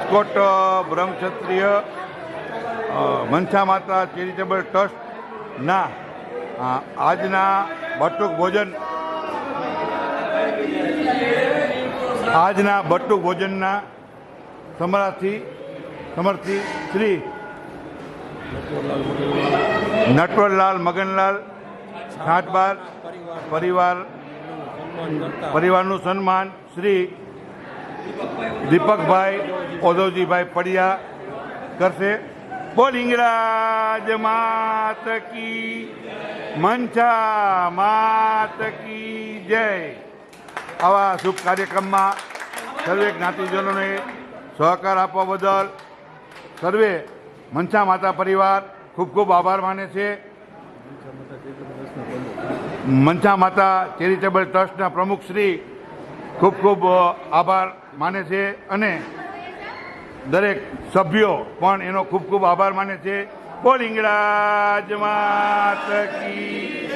રાજકોટ બ્રહ્મક્ષત્રિય મનસા માતા, ચેરિટેબલ ટ્રસ્ટના આજના બટુક ભોજન, આજના બટુક ભોજનના સમરાથી સમર્થી શ્રી નટવરલાલ મગનલાલ, ઘાટબાર પરિવાર, પરિવારનું સન્માન શ્રી દીપકભાઈ ઓધવજીભાઈ પડિયા કરશે. બોલ ઇંગરાજ માત કી, મંચા માત કી જય. આવા શુભ કાર્યક્રમમાં સર્વે જ્ઞાતિજનોને સહકાર આપવા બદલ સર્વે મનસા માતા પરિવાર ખૂબ ખૂબ આભાર માને છે. મનસા માતા ચેરિટેબલ ટ્રસ્ટના પ્રમુખ શ્રી ખૂબ ખૂબ આભાર માને છે અને દરેક સભ્યો પણ એનો ખૂબ ખૂબ આભાર માને છે. બોલ ઇંગરાજ માત કી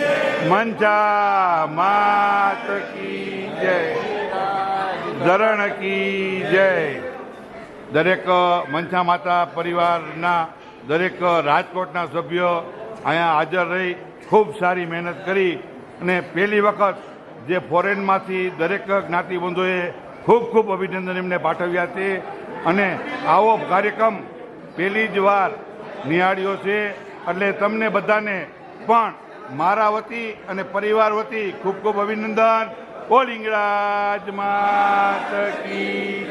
મંચા માત કી જય. ધરણ કી જય. દરેક મંચા માતા પરિવારના દરેક રાજકોટના સભ્યો અહીંયા હાજર રહી ખૂબ સારી મહેનત કરી અને પહેલી વખત જે ફોરેનમાંથી દરેક જ્ઞાતિબંધોએ ખૂબ ખૂબ અભિનંદન એમને પાઠવ્યા છે. અને આવો કાર્યક્રમ પહેલી જ વાર નિહાળ્યો છે. એટલે તમને બધાને પણ મારા વતી અને પરિવાર વતી ખૂબ ખૂબ અભિનંદન. બોલ ઇંગરાજ માત કી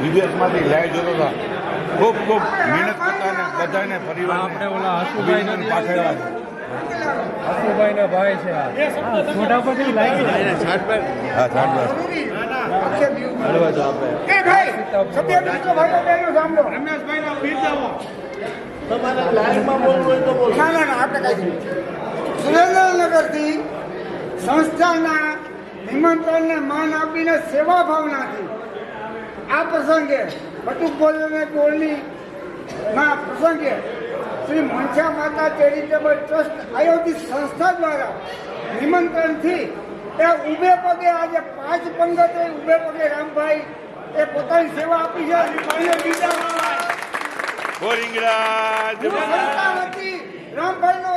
વિદેશમાંથી લઈ જતો હતા. ખૂબ ખૂબ મહેનત કરતા અને બધાને પરિવાર આપણે ઓલા હસુભાઈ પાઠવ્યા. હસુભાઈ ના ભાઈ છે આ. મોટા પરથી લાગી હા ના ના આપણે કઈ સુરેન્દ્રનગરથી સંસ્થાના નિમંત્રણને માન આપીને સેવા ભાવનાથી આ પ્રસંગે બટુક ભોજન ગોળની ના પ્રસંગે શ્રી મનસા માતા ચેરિટેબલ ટ્રસ્ટ આયોજિત સંસ્થા દ્વારા નિમંત્રણથી એ ઉભે પગે આજે પાંચ પંગતે ઉભે પગે રામભાઈ એ પોતાની સેવા આપી છે. ઇંગરાજ સંસ્થા વતી રામભાઈનો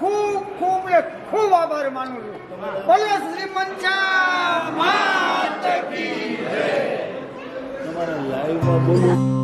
ખૂબ ખૂબ ને ખૂબ આભાર માનું છું. બોલો શ્રી મંચા માત કી તમારા લાઈવમાં બોલું